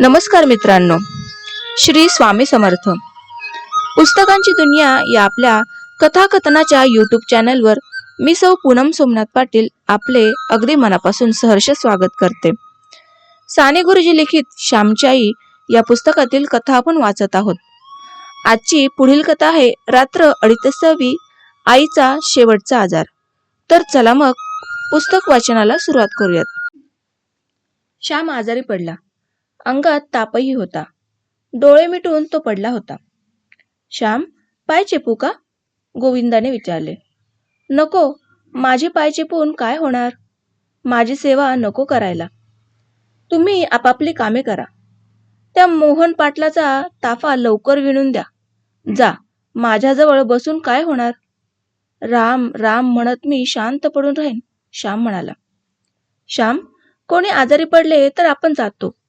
नमस्कार मित्रांनो. श्री स्वामी समर्थ. पुस्तकांची दुनिया या आपल्या कथाकथनाच्या यूट्यूब चॅनलवर मी सौ पूनम सोमनाथ पाटील आपले अगदी मनापासून सहर्ष स्वागत करते. साने गुरुजी लिखित श्यामच्याई या पुस्तकातील कथा आपण वाचत आहोत. आजची पुढील कथा आहे रात्र अडीतसावी आईचा शेवटचा आजार. तर चला मग पुस्तक वाचनाला सुरुवात करूयात. श्याम आजारी पडला. अंगात तापही होता. डोळे मिटून तो पडला होता. श्याम पाय चेपू का? गोविंदाने विचारले. नको माझे पाय चेपून काय होणार? माझी सेवा नको करायला. तुम्ही आपापली कामे करा. त्या मोहन पाटलाचा ताफा लवकर विणून द्या. जा माझ्याजवळ बसून काय होणार? राम राम म्हणत मी शांत पडून राहीन श्याम म्हणाला. श्याम कोणी आजारी पडले तर आपण जातो.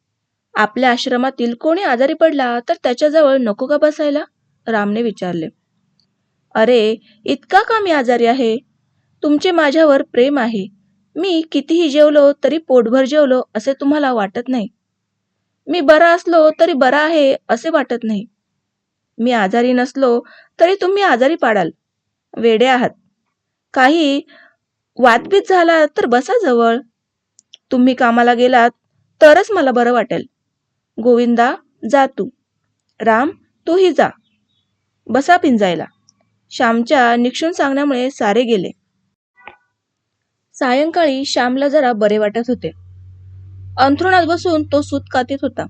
आपल्या आश्रमातील कोणी आजारी पडला तर त्याच्याजवळ नको का बसायला? रामने विचारले. अरे इतका का मी आजारी आहे? तुमचे माझ्यावर प्रेम आहे. मी कितीही जेवलो तरी पोटभर जेवलो असे तुम्हाला वाटत नाही. मी बरा असलो तरी बरा आहे असे वाटत नाही. मी आजारी नसलो तरी तुम्ही आजारी पाडाल. वेडे आहात. काही वादपीत झाला तर बसा जवळ. तुम्ही कामाला गेलात तरच मला बरं वाटेल. गोविंदा जा तू. राम तूही जा. बसा पिंजायला. श्यामच्या निक्षून सांगण्यामुळे सारे गेले. सायंकाळी श्यामला जरा बरे वाटत होते. अंथरुणात बसून तो सूत कातीत होता.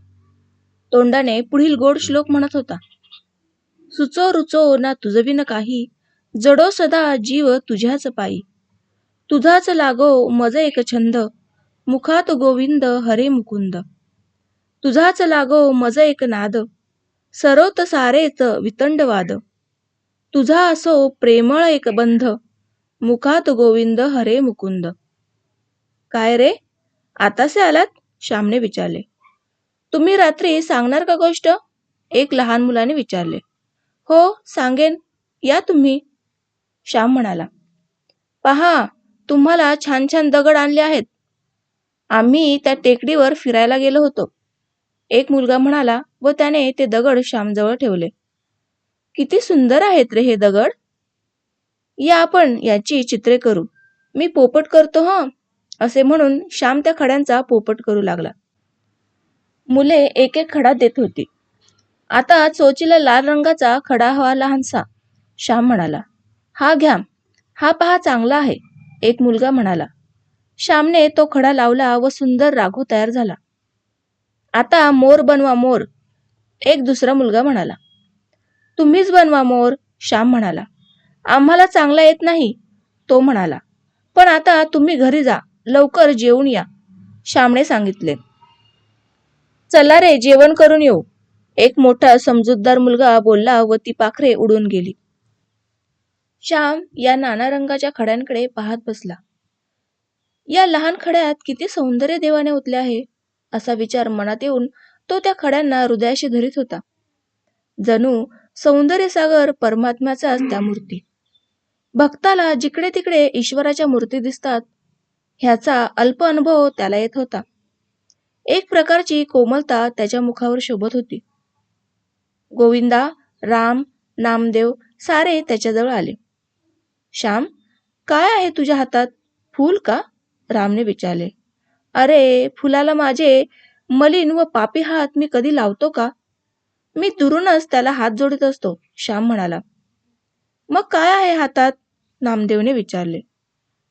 तोंडाने पुढील गोड श्लोक म्हणत होता. सुचो रुचो ना तुझवी न काही. जडो सदा जीव तुझ्याच पायी. तुझाच लागो मज एक छंद. मुखात गोविंद हरे मुकुंद. तुझाच लागो मज एक नाद. सरोत सारेच वितंडवाद तुझा असो प्रेमळ एक बंध. मुखात गोविंद हरे मुकुंद. काय रे? आतासे आलात? श्यामने विचारले. तुम्ही रात्री सांगणार का गोष्ट? एक लहान मुलाने विचारले. हो सांगेन. या तुम्ही. श्याम म्हणाला. पहा तुम्हाला छान छान दगड आणले आहेत. आम्ही त्या टेकडीवर फिरायला गेलो होतो. एक मुलगा म्हणाला व त्याने ते दगड श्यामजवळ ठेवले. किती सुंदर आहेत रे हे दगड. या आपण याची चित्रे करू. मी पोपट करतो ह असे म्हणून श्याम त्या खड्यांचा पोपट करू लागला. मुले एक एक खडा देत होती. आता चोचीला लाल रंगाचा खडा हवा लहानसा. श्याम म्हणाला हा घ्या हा पहा चांगला आहे. एक मुलगा म्हणाला श्यामने तो खडा लावला व सुंदर राघू तयार झाला. आता मोर बनवा मोर. एक दुसरा मुलगा म्हणाला. तुम्हीच बनवा मोर श्याम म्हणाला. आम्हाला चांगला येत नाही तो म्हणाला. पण आता तुम्ही घरी जा लवकर जेवून या श्यामने सांगितले. चला रे जेवण करून येऊ. एक मोठा समजूतदार मुलगा बोलला व ती पाखरे उडून गेली. श्याम या नाना रंगाच्या खड्यांकडे पाहत बसला. या लहान खड्यात किती सौंदर्य देवाने ओतले आहे. असा विचार मनात येऊन तो त्या खड्यांना हृदयाशी धरीत होता. जणू सौंदर्यसागर परमात्म्याचाच त्या मूर्ती. भक्ताला जिकडे तिकडे ईश्वराच्या मूर्ती दिसतात ह्याचा अल्प अनुभव त्याला येत होता. एक प्रकारची कोमलता त्याच्या मुखावर शोभत होती. गोविंदा राम नामदेव सारे त्याच्याजवळ आले. श्याम काय आहे तुझ्या हातात? फूल का? रामने विचारले. अरे फुलाला माझे मलिन व पापी हात मी कधी लावतो का? मी दुरूनच त्याला हात जोडत असतो श्याम म्हणाला. मग काय आहे हातात? नामदेवने विचारले.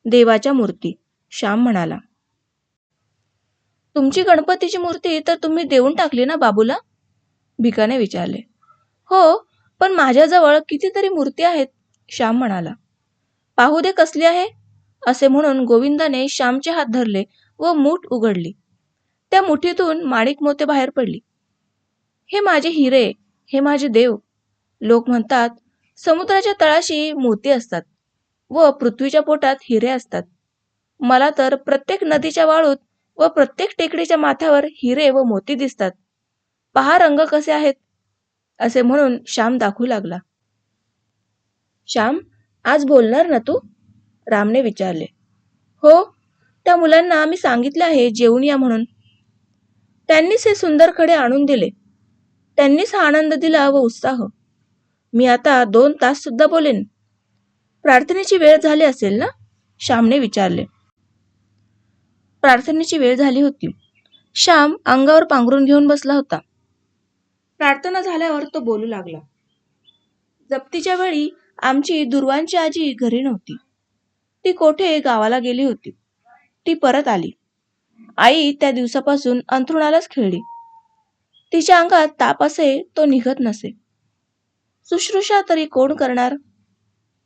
देवाच्या मूर्ती श्याम म्हणाला. तुमची गणपतीची मूर्ती तर तुम्ही देऊन टाकली ना बाबूला? भिकाने विचारले. हो पण माझ्याजवळ कितीतरी मूर्ती आहेत श्याम म्हणाला. पाहू दे कसली आहे असे म्हणून गोविंदाने श्यामचे हात धरले व मूठ उघडली. त्या मुठीतून माणिक मोते बाहेर पडली. हे माझे हिरे हे माझे देव. लोक म्हणतात समुद्राच्या तळाशी मोती असतात व पृथ्वीच्या पोटात हिरे असतात. मला तर प्रत्येक नदीच्या वाळूत व प्रत्येक टेकडीच्या माथ्यावर हिरे व मोती दिसतात. पहा रंग कसे आहेत. असे म्हणून श्याम दाखवू लागला. श्याम आज बोलणार ना तू? रामने विचारले. हो त्या मुलांना मी सांगितले आहे जेवून या म्हणून. त्यांनीच हे सुंदर खडे आणून दिले. त्यांनीच हा आनंद दिला व उत्साह. मी आता दोन तास सुद्धा बोलेन. प्रार्थनेची वेळ झाली असेल ना? श्यामने विचारले. प्रार्थनेची वेळ झाली होती. श्याम अंगावर पांघरून घेऊन बसला होता. प्रार्थना झाल्यावर तो बोलू लागला. जप्तीच्या वेळी आमची दुर्वांची आजी घरी नव्हती. ती कोठे? गावाला गेली होती. ती परत आली. आई त्या दिवसापासून अंथरुणालाच खेळली. तिच्या अंगात ताप असे तो निघत नसे. शुश्रूषा तरी कोण करणार?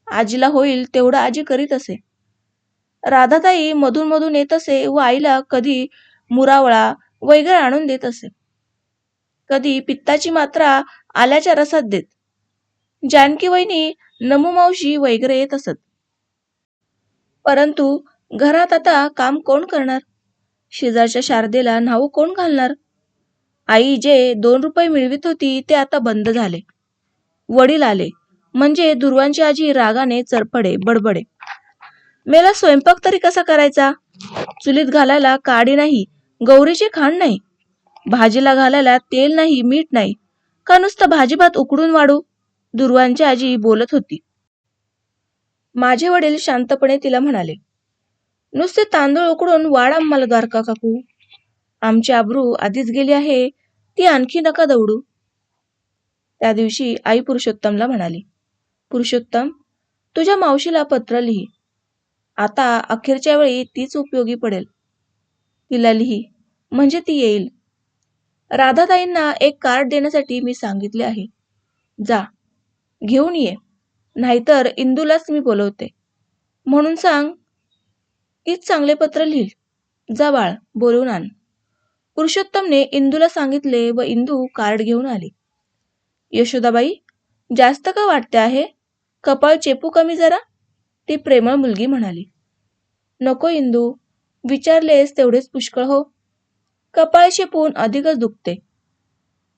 आजीला होईल तेवढं आजी करीत असे. राधाताई मधून मधून येत असे व आईला कधी मुरावळा वगैरे आणून देत असे. कधी पित्ताची मात्रा आल्याच्या रसात देत. जानकी वहिनी नमू मावशी वगैरे येत असत. परंतु घरात आता काम कोण करणार? शेजारच्या शारदेला न्हाऊ कोण घालणार? आई जे दोन रुपये मिळवित होती ते आता बंद झाले. वडील आले. म्हणजे दुर्वांची आजी रागाने चरपडे बडबडे. मेला स्वयंपाक तरी कसा करायचा? चुलीत घालायला काडी नाही गौरीचे खाण नाही. भाजीला घालायला तेल नाही मीठ नाही. का नुसतं भाजीभात उकडून वाढू? दुर्वांची आजी बोलत होती. माझे वडील शांतपणे तिला म्हणाले नुसते तांदूळ उकडून वाढ आम्हाला द्वारका काकू? आमची आबरू आधीच गेली आहे ती आणखी नका दौडू. त्या दिवशी आई पुरुषोत्तमला म्हणाली पुरुषोत्तम तुझ्या मावशीला पत्र लिही. आता अखेरच्या वेळी तीच उपयोगी पडेल. तिला लिही म्हणजे ती येईल. राधाताईंना एक कार्ड देण्यासाठी मी सांगितले आहे. जा घेऊन ये. नाहीतर इंदूलाच मी बोलवते. म्हणून सांग इच चांगले पत्र लिहिल जा बाळ बोलवून आण. पुरुषोत्तमने इंदूला सांगितले व इंदू कार्ड घेऊन आली. यशोदाबाई जास्त का वाटते आहे? कपाळ चेपू कमी जरा? ती प्रेमळ मुलगी म्हणाली. नको इंदू विचारलेस तेवढेच पुष्कळ हो. कपाळ शेपून अधिकच दुखते.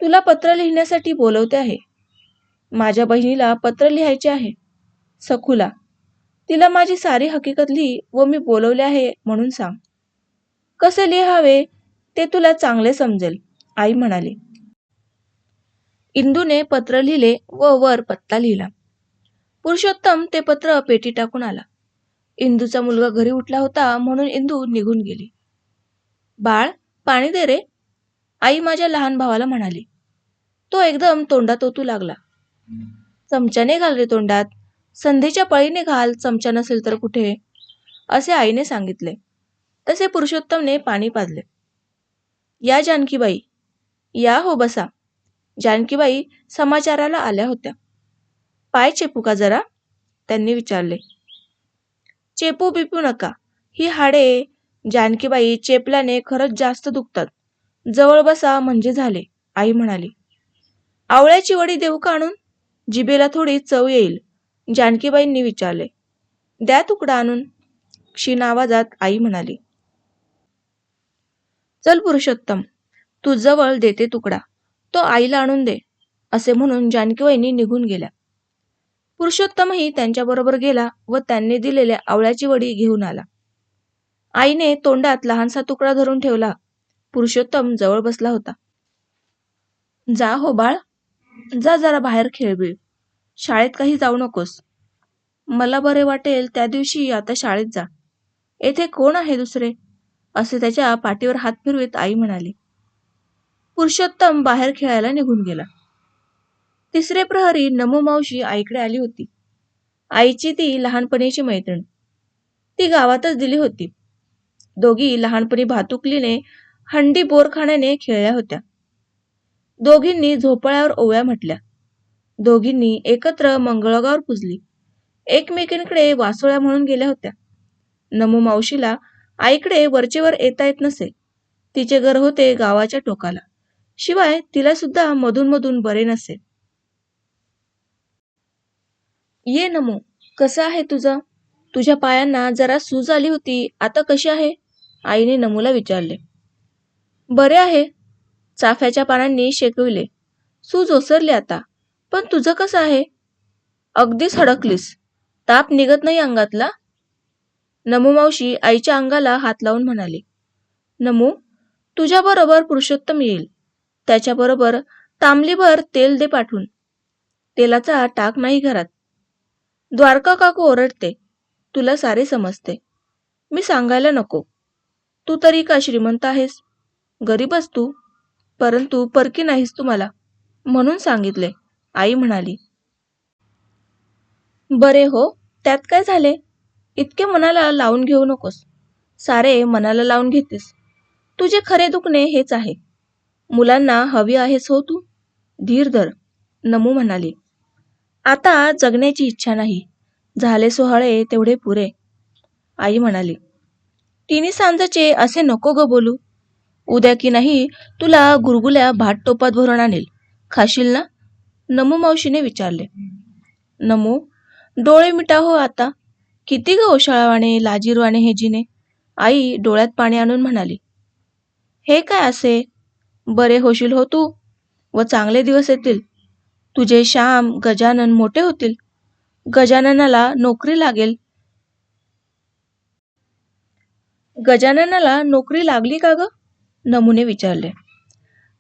तुला पत्र लिहिण्यासाठी बोलवते आहे. माझ्या बहिणीला पत्र लिहायचे आहे. सखूला तिला माझी सारी हकीकत लिही व मी बोलवले आहे म्हणून सांग. कसे लिहावे ते तुला चांगले समजेल आई म्हणाली. इंदूने पत्र लिहिले व वर पत्ता लिहिला. पुरुषोत्तम ते पत्र पेटी टाकून आला. इंदूचा मुलगा घरी उठला होता म्हणून इंदू निघून गेली. बाळ पाणी दे रे. आई माझ्या लहान भावाला म्हणाली. तो एकदम तोंडात ओतू लागला. चमच्याने घाल रे तोंडात. संधीच्या पळीने घाल चमचा नसेल तर कुठे? असे आईने सांगितले. तसे पुरुषोत्तमने पाणी पाजले. या जानकीबाई या हो बसा. जानकीबाई समाचाराला आल्या होत्या. पाय चेपू का जरा? त्यांनी विचारले. चेपू बिपू नका. ही हाडे जानकीबाई चेपल्याने खरंच जास्त दुखतात. जवळ बसा म्हणजे झाले आई म्हणाली. आवळ्याची वडी देऊ का आणून? जिबेला थोडी चव येईल. जानकीबाईंनी विचारले द्या तुकडा आणून. क्षीण आवाजात आई म्हणाली चल पुरुषोत्तम तू जवळ देते तुकडा तो आईला आणून दे असे म्हणून जानकीबाईंनी निघून गेल्या. पुरुषोत्तमही त्यांच्याबरोबर गेला व त्यांनी दिलेल्या आवळ्याची वडी घेऊन आला. आईने तोंडात लहानसा तुकडा धरून ठेवला. पुरुषोत्तम जवळ बसला होता. जा हो बाळ जा जरा बाहेर खेळबीळ शाळेत काही जाऊ नकोस. मला बरे वाटेल त्या दिवशी आता शाळेत जा. येथे कोण आहे दुसरे? असे त्याच्या पाठीवर हात फिरवीत आई म्हणाली. पुरुषोत्तम बाहेर खेळायला निघून गेला. तिसरे प्रहरी नमो मावशी आईकडे आली होती. आईची ती लहानपणीची मैत्रीण. ती गावातच दिली होती. दोघी लहानपणी भातुकलीने हंडी बोरखाण्याने खेळल्या होत्या. दोघींनी झोपाळ्यावर ओव्या म्हटल्या. दोघींनी एकत्र मंगळगावर पुजली. एकमेकींकडे वासोळ्या म्हणून गेल्या होत्या. नमू मावशीला आईकडे वरचेवर येता येत नसे. तिचे घर होते गावाच्या टोकाला. शिवाय तिला सुद्धा मधून मधून बरे नसे. ये नमो कसं आहे तुझं? तुझ्या पायांना जरा सूज आली होती आता कशी आहे? आईने नमूला विचारले. बरे आहे. चाफ्याच्या पानांनी शेकविले. सूज ओसरली आता. पण तुझं कसं आहे? अगदीच हडकलीस. ताप निघत नाही अंगातला? नमू मावशी आईच्या अंगाला हात लावून म्हणाली. नमू तुझ्याबरोबर पुरुषोत्तम येईल. त्याच्याबरोबर तांबलीभर तेल दे पाठवून. तेलाचा टाक नाही घरात. द्वारका काकू ओरडते. तुला सारे समजते. मी सांगायला नको. तू तरी का श्रीमंत आहेस? गरीबच तू. परंतु परकी नाहीस तू मला. म्हणून सांगितले. आई म्हणाली. बरे हो त्यात काय झाले? इतके मनाला लावून घेऊ नकोस. सारे मनाला लावून घेतेस. तुझे खरे दुखणे हेच आहे. मुलांना हवी आहेस हो तू? धीर धर नमू म्हणाली. आता जगण्याची इच्छा नाही. झाले सोहळे तेवढे पुरे. आई म्हणाली. तिने सांजाचे असे नको ग बोलू. उद्या की नाही तुला गुरगुल्या भात टोपात भरून आणेल. खाशील ना? नमू मावशीने विचारले. नमू डोळे मिटा हो आता. किती ग ओशाळावाने लाजीरवाने हे जिने? आई डोळ्यात पाणी आणून म्हणाली. हे काय असे? बरे होशील हो तू व चांगले दिवस येतील. तुझे श्याम गजानन मोठे होतील. गजाननाला नोकरी लागेल. गजाननाला नोकरी लागली का ग? नमुने विचारले.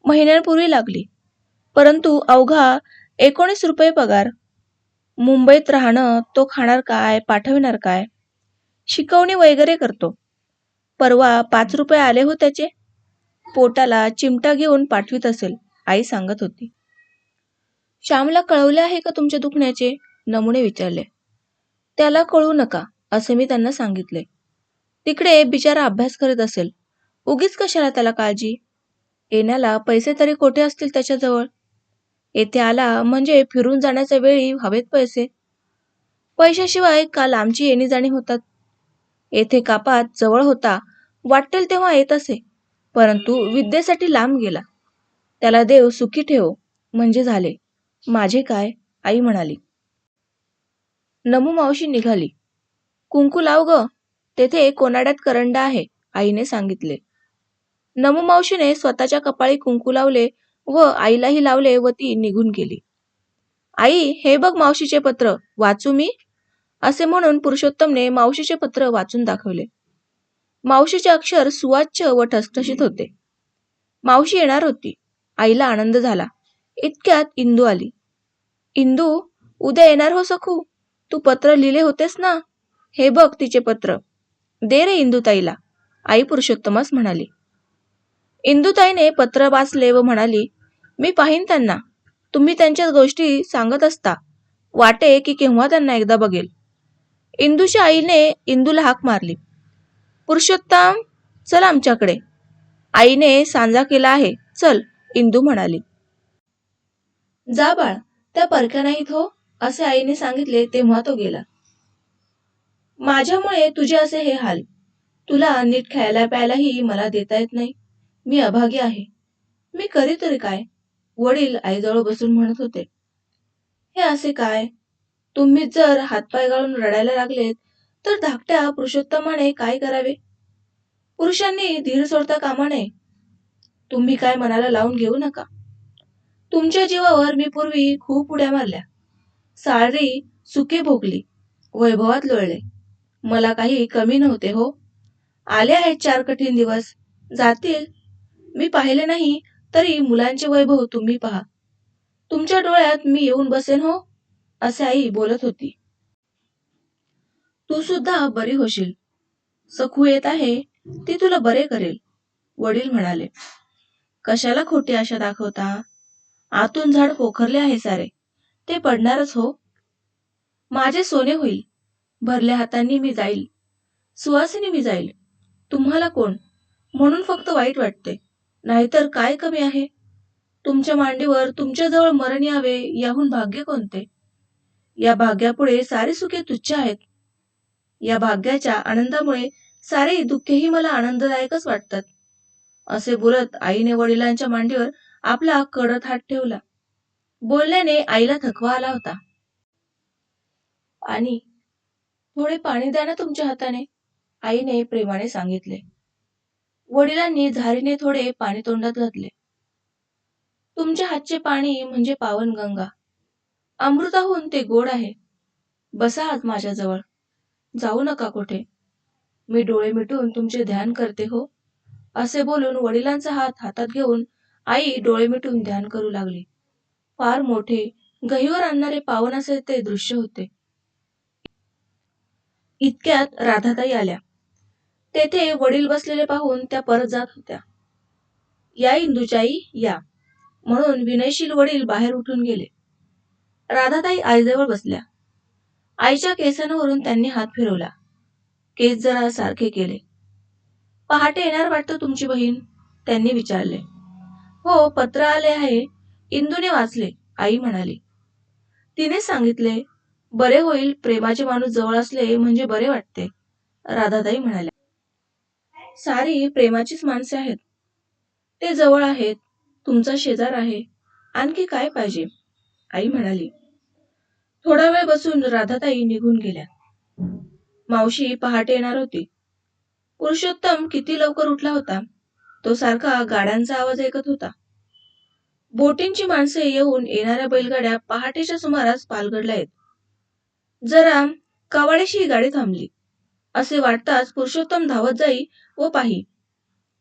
महिन्यांपूर्वी लागली. परंतु अवघा एकोणीस रुपये पगार. मुंबईत राहणं तो खाणार काय पाठविणार काय? शिकवणी वगैरे करतो. परवा पाच रुपये आले हो त्याचे पोटाला चिमटा घेऊन पाठवित असेल आई सांगत होती. श्यामला कळवले आहे का तुमच्या दुखण्याचे? नमुने विचारले. त्याला कळू नका असे मी त्यांना सांगितले. तिकडे बिचारा अभ्यास करीत असेल. उगीच कशाला त्याला काळजी? येण्याला पैसे तरी कोठे असतील त्याच्याजवळ? येथे आला म्हणजे फिरून जाण्याच्या वेळी हवेत पैसे. पैशाशिवाय काल आमची येणी जाणी होतात. येथे कापात जवळ होता. वाटेल तेव्हा येत असे. परंतु विद्येसाठी लांब गेला. त्याला देव सुखी ठेव म्हणजे झाले. माझे काय? आई म्हणाली. नमू मावशी निघाली. कुंकू लाव ग. तेथे कोनाड्यात करंडा आहे आईने सांगितले. नमू मावशीने स्वतःच्या कपाळी कुंकू लावले व आईलाही लावले व ती निघून गेली. आई हे बघ मावशीचे पत्र वाचू मी? असे म्हणून पुरुषोत्तमने मावशीचे पत्र वाचून दाखवले. मावशीचे अक्षर सुवाच्य व ठसठशीत होते. मावशी येणार होती. आईला आनंद झाला. इतक्यात इंदू आली. इंदू उद्या येणार हो सखू तू पत्र लिहिले होतेस ना? हे बघ तिचे पत्र. दे रे इंदुताईला. आई पुरुषोत्तमास म्हणाली. इंदुताईने पत्र वाचले व म्हणाली मी पाहीन त्यांना. तुम्ही त्यांच्या गोष्टी सांगत असता. वाटे की केव्हा त्यांना एकदा बघेल. इंदूच्या आईने इंदूला हाक मारली. पुरुषोत्तम चल आमच्याकडे. आईने सांजा केला आहे. चल इंदू म्हणाली. जा बाळ त्या परक्या नाहीत हो असे आईने सांगितले तेव्हा तो गेला. माझ्यामुळे तुझे असे हे हाल. तुला नीट खायला प्यायलाही मला देता येत नाही. मी अभागी आहे. मी करी तरी काय? वडील आईजवळ बसून म्हणत होते हे असे काय? तुम्ही जर हातपाय गाळून रडायला लागलेत तर धाकट्या पुरुषोत्तमाने काय करावे? पुरुषांनी धीर सोडता कामा नये. तुम्ही काय मनाला लावून घेऊ नका. तुमच्या जीवावर मी पूर्वी खूप उड्या मारल्या. साळरी सुके भोगली वैभवात लोळले. मला काही कमी नव्हते हो. आले आहेत चार कठीण दिवस. जातील. मी पाहिले नाही तरी मुलांचे वैभव तुम्ही पहा. तुमच्या डोळ्यात मी येऊन बसेन हो असे आई बोलत होती. तू सुद्धा बरी होशील. सखू येत आहे ती तुला बरे करेल वडील म्हणाले. कशाला खोटी आशा दाखवता? आतून झाड पोखरले आहे सारे. ते पडणारच हो. माझे सोने होईल. भरल्या हातांनी मी जाईल. सुवासिनी मी जाईल. तुम्हाला कोण? म्हणून फक्त वाईट वाटते. नाहीतर काय कमी आहे? तुमच्या मांडीवर तुमच्याजवळ मरण यावे याहून भाग्य कोणते? या भाग्यापुढे सारे सुखे तुच्छ आहेत. या भाग्याच्या आनंदामुळे सारे दुःखेही मला आनंददायकच वाटतात. असे बोलत आईने वडिलांच्या मांडीवर आपला कडत हात ठेवला. बोलल्याने आईला थकवा आला होता. आणि थोडे पाणी द्या ना तुमच्या हाताने आईने प्रेमाने सांगितले. वडिलांनी झारीने थोडे पाणी तोंडात घातले. तुमच्या हातचे पाणी म्हणजे पावन गंगा. अमृताहून ते गोड आहे. बसा आत माझ्याजवळ. जाऊ नका कुठे. मी डोळे मिटून तुमचे ध्यान करते हो. असे बोलून वडिलांचा हात हातात घेऊन आई डोळे मिटून ध्यान करू लागली. फार मोठे गहीवर आणणारे पावन असे ते दृश्य होते. इतक्यात राधाताई आल्या. तेथे वडील बसलेले पाहून त्या परत जात होत्या. या इंदुचाई या. म्हणून विनयशील वडील बाहेर उठून गेले. राधाताई आईजवळ बसल्या. आईच्या केसांवरून त्यांनी हात फिरवला. केस जरा सारखे केले. पहाटे येणार वाटतं तुमची बहीण? त्यांनी विचारले. हो पत्र आले आहे. इंदूने वाचले. आई म्हणाली. तिने सांगितले बरे होईल. प्रेमाचे माणूस जवळ असले म्हणजे बरे वाटते. राधाताई म्हणाल्या. सारी प्रेमाचीच माणसे आहेत. ते जवळ आहेत तुमचा शेजार आहे आणखी काय पाहिजे? आई म्हणाली. थोडा वेळ बसून राधाताई निघून गेल्या. मावशी पहाटे येणार होती. पुरुषोत्तम किती लवकर उठला होता तो सारखा गाड्यांचा आवाज ऐकत होता. बोटींची माणसे येऊन येणाऱ्या बैलगाड्या पहाटेच्या सुमारास पालगडल्या आहेत जरा कवाडेशी ही गाडी थांबली. असे वाटताच पुरुषोत्तम धावत जाई व पाही.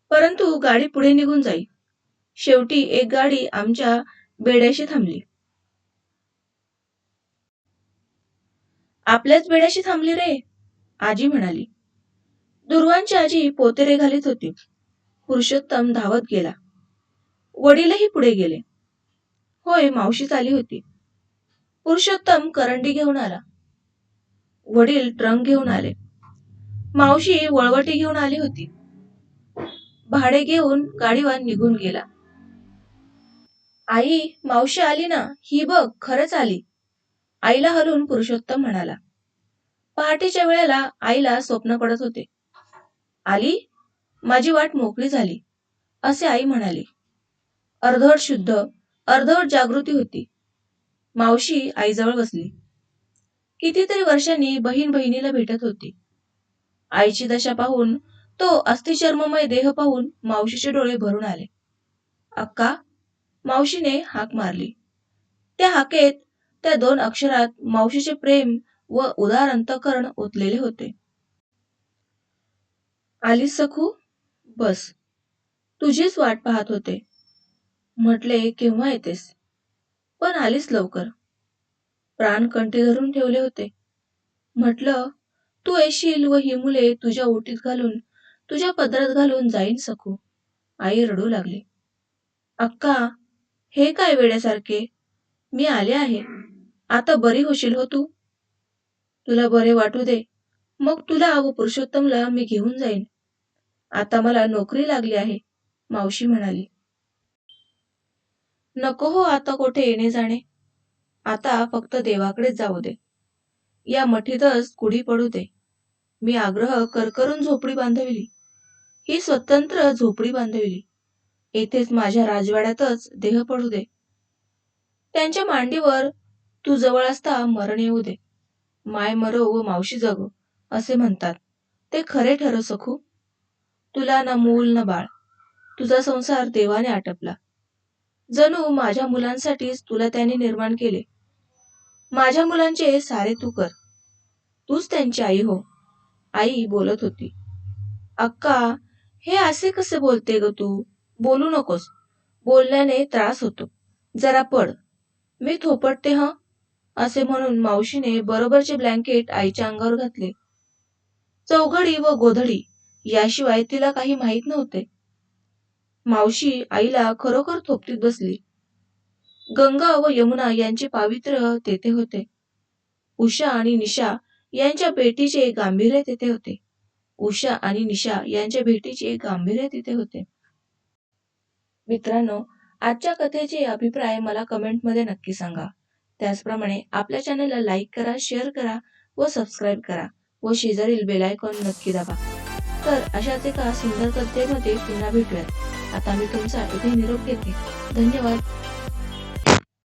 परंतु गाडी पुढे निघून जाई. शेवटी एक गाडी आमच्या बेड्याशी थांबली. आपल्याच बेड्याशी थांबली रे आजी म्हणाली. दुर्वांची आजी पोतेरे घालीत होती. पुरुषोत्तम धावत गेला. वडीलही पुढे गेले. होय मावशीच आली होती. पुरुषोत्तम करंडी घेऊन आला. वडील ट्रंक घेऊन आले. मावशी वळवटी घेऊन आली होती. भाडे घेऊन गाडीवर निघून गेला. आई मावशी आली ना? ही बघ खरंच आली. आईला हलून पुरुषोत्तम म्हणाला. पहाटेच्या वेळेला आईला स्वप्न पडत होते. आली? माझी वाट मोकळी झाली. असे आई म्हणाली. अर्धवट शुद्ध अर्धवट जागृती होती. मावशी आईजवळ बसली. कितीतरी वर्षांनी बहीण बहिणीला भेटत होती. आईची दशा पाहून तो अस्थिचर्ममय देह पाहून मावशीचे डोळे भरून आले. अक्का मावशीने हाक मारली. त्या हाकेत त्या दोन अक्षरात मावशीचे प्रेम व उदार अंतकरण ओतलेले होते. आली सखू? बस. तुझीच वाट पाहत होते. म्हटले केव्हा येतेस? पण आलीस लवकर. प्राण कंठी धरून ठेवले होते. म्हटलं तू येशील व ही मुले तुझ्या ओटीत घालून तुझ्या पदरात घालून जाईन सकू आई रडू लागली. अक्का हे काय वेड्यासारखे? मी आले आहे. आता बरी होशील हो तू? तुला बरे वाटू दे. मग तुला व पुरुषोत्तमला मी घेऊन जाईन. आता मला नोकरी लागली आहे मावशी म्हणाली. नको हो आता कोठे येणे जाणे. आता फक्त देवाकडेच जाऊ दे. या मठीतच कुडी पडू दे. मी आग्रह करकरून झोपडी बांधविली. ही स्वतंत्र झोपडी बांधविली. येथेच माझ्या राजवाड्यातच देह पडू दे. त्यांच्या मांडीवर तू जवळ असता मरण येऊ दे. माय मरो व मावशी जगो असे म्हणतात. ते खरे ठरो सखू. तुला ना मूल ना बाळ. तुझा संसार देवाने आटपला. जणू माझ्या मुलांसाठीच तुला त्याने निर्माण केले. माझ्या मुलांचे सारे तू कर. तूच त्यांची आई हो. आई बोलत होती. अक्का हे असे कसे बोलते ग तू? बोलू नकोस. बोलल्याने त्रास होतो. जरा पड. मी थोपटते ह? असे म्हणून मावशीने बरोबरचे ब्लँकेट आईच्या अंगावर घातले. चौघडी व गोधडी याशिवाय तिला काही माहीत नव्हते. मावशी आईला खरोखर थोपटीत बसली. गंगा व यमुना यांचे पावित्र्य तेथे होते. उषा आणि निशा यांच्या भेटीचे गांभीर्य तिथे होते. उषा आणि निशा यांच्या भेटीचे गांभीर्य तिथे होते. मित्रांनो आजच्या कथेचे अभिप्राय मला कमेंटमध्ये नक्की सांगा. त्याचप्रमाणे आपल्या चॅनलला लाईक करा शेअर करा व सबस्क्राईब करा व शेजारील बेलायकॉन नक्की दाबा. तर अशाच एका सुंदर कथेमध्ये पुन्हा भेटूयात. आता मी तुमचा इथे निरोप घेते. धन्यवाद.